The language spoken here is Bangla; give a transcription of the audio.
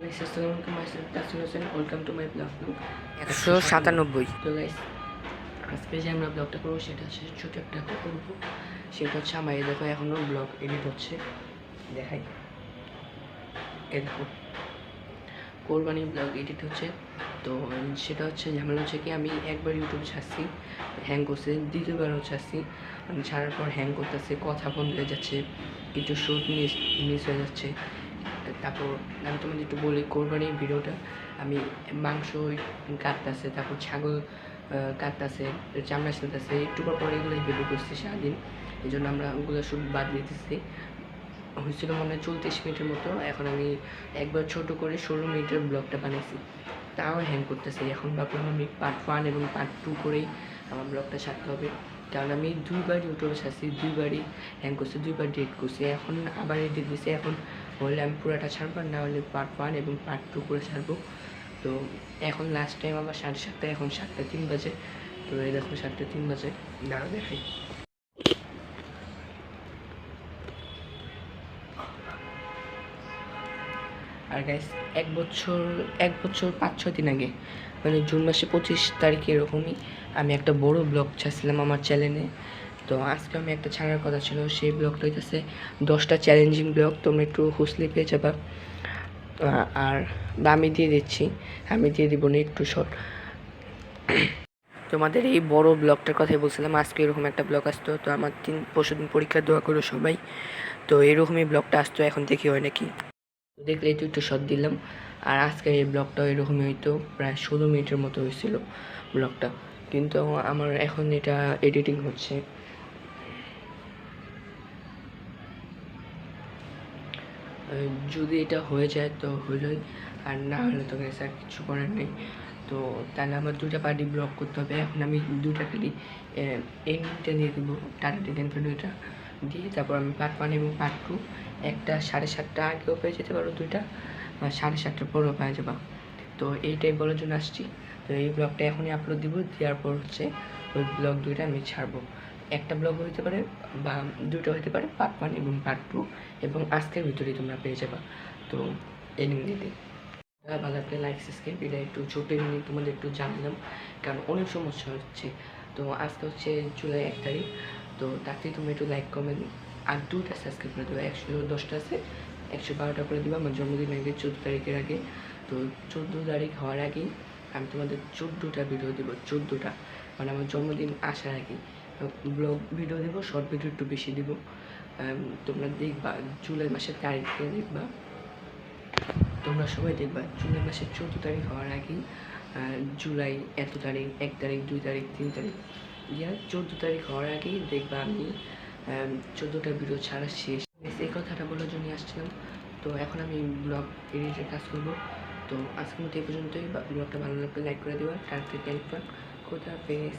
ওয়েলকাম টু মাই ব্লগ একশো সাতানব্বই তো গাইস আজকে যে আমরা ব্লগটা করব সেটা হচ্ছে ছোটো একটা করব সেটা হচ্ছে আমার এই দেখো এখনও ব্লগ এডিট হচ্ছে দেখাই এ দেখো কোরবানি ব্লগ এডিট হচ্ছে তো সেটা হচ্ছে ঝামেলা হচ্ছে কি আমি একবার ইউটিউব ছাড়ছি হ্যাং করছে দ্বিতীয়বারও ছাড়ছি ছাড়ার পর হ্যাং করতেছে কথা বন্ধ হয়ে যাচ্ছে কিছু শুট মিস মিস হয়ে যাচ্ছে তারপর আমি তোমাদের একটু বলি, কোরবানির ভিডিওটা। আমি মাংস, কাটতেছে, তারপর ছাগল কাটতেছে, চামড়া ছিলতেছে, একটু পর পর এগুলোই ভিডিও করছি সারাদিন। এই জন্য আমরা ওগুলো শুট বাদ দিতেছি। হয়েছিল মনে হয় চল্লিশ মিনিটের মতো, এখন আমি একবার ছোট করে ষোলো মিনিটের ব্লগটা বানিয়েছি তাও হ্যাং করতেছে। এখন ভাবলাম আমি পার্ট ওয়ান এবং পার্ট টু করেই আমার ব্লগটা ছাড়তে হবে। কারণ আমি দুইবার ইউটিউবে ছাড়ছি, দুইবারই হ্যাং করছি, দুইবার ডেট করছি। এখন আবার এডিট দিছি, এখন হলে আমি পুরোটা ছাড়বো না হলে পার্ট ওয়ান এবং পার্ট টু করে ছাড়বো। তো এখন লাস্ট টাইম আমার সাড়ে সাতটা, এখন সাতটা তিন বাজে। তো এই দেখো সাতটা তিন বাজে। দাঁড়া দেখাই। আর গাইস এক বছর এক বছর পাঁচ ছয় দিন আগে মানে জুন মাসে পঁচিশ তারিখে এরকমই আমি একটা বড় ব্লগ ছাড়ছিলাম আমার চ্যানেলে তো আজকে আমি একটা ছাড়ার কথা ছিল, সেই ব্লগটা হইতেছে দশটা চ্যালেঞ্জিং ব্লগ, তোমরা একটু হুসলে পেয়ে যাবা। আর আমি দিয়ে দিচ্ছি, আমি দিয়ে দিব না, একটু শর্ট তোমাদের এই বড় ব্লগটার কথাই বলছিলাম, আজকে এরকম একটা ব্লগ আসতো, তো আমার তিন, পরশু দিন পরীক্ষা দোয়া করো সবাই। তো এরকমই ব্লগটা আসতো, এখন দেখি হয় নাকি। দেখলেই তো একটু শর্ট দিলাম, আর আজকের এই ব্লগটাও এরকমই হইতো, প্রায় ষোলো মিনিটের মতো হয়েছিল ব্লগটা। কিন্তু আমার এখন এটা এডিটিং হচ্ছে। যদি এটা হয়ে যায় তো হলোই। আর না হলে তো গ্যাস আর কিছু করার নেই। তো তাহলে আমার দুটা পার্টি ব্লক করতে হবে। এখন আমি দুটা খালি এন্ডিংটা দিয়ে দেবো, টাটা টেন ভিডিওটা দিয়ে। তারপর আমি পার্ট ওয়ান এবং পার্ট টু একটা সাড়ে সাতটা আগেও পেয়ে যেতে পারো দুইটা সাড়ে সাতটার পরেও পেয়ে যাবা। তো এইটাই বলার জন্য আসছি। তো এই ব্লগটা এখনই আপলোড দিব, দেওয়ার পর হচ্ছে ওই ব্লগ দুইটা আমি ছাড়বো। একটা ব্লগ হতে পারে বা দুটো হতে পারে পার্ট ওয়ান এবং পার্ট টু এবং আজকের ভিতরেই তোমরা পেয়ে যাবা। তো এনিং দিতে। ভালো লাগলে লাইক সাবস্ক্রাইব এটা একটু ছোটো এমনি তোমাদের একটু জানলাম, কারণ অনেক সমস্যা হচ্ছে। তো আজকে হচ্ছে জুলাই এক তারিখ, তো তাতে তুমি একটু লাইক কমেন্ট আর দুটা সাবস্ক্রাইব করে দেবো। একশো দশটা আছে, একশো বারোটা করে দেবো আমার জন্মদিন আগে, চোদ্দ তারিখের আগে। তো চোদ্দ তারিখ হওয়ার আগেই আমি তোমাদের চোদ্দোটা ভিডিও দেবো, চোদ্দোটা। মানে আমার জন্মদিন আসার আগে ব্লগ ভিডিও দেবো শর্ট ভিডিও একটু বেশি দেবো। তোমরা দেখবা, জুলাই মাসের তারিখে দেখবা। তোমরা সবাই দেখবা, জুলাই মাসের চৌদ্দ তারিখ হওয়ার আগেই জুলাই এত তারিখ, এক তারিখ, দুই তারিখ, তিন তারিখ, ইয়া, চৌদ্দ তারিখ হওয়ার আগেই দেখবা আমি চোদ্দোটা ভিডিও ছাড়া শেষ। এই কথাটা বলার জন্য আসছিলাম। তো এখন আমি ব্লগ এডিটের কাজ করব। তো আজকের মতো এই পর্যন্তই। ব্লগটা ভালো লাগলে লাইক করে দেবা। তার থেকে কোথাও পেস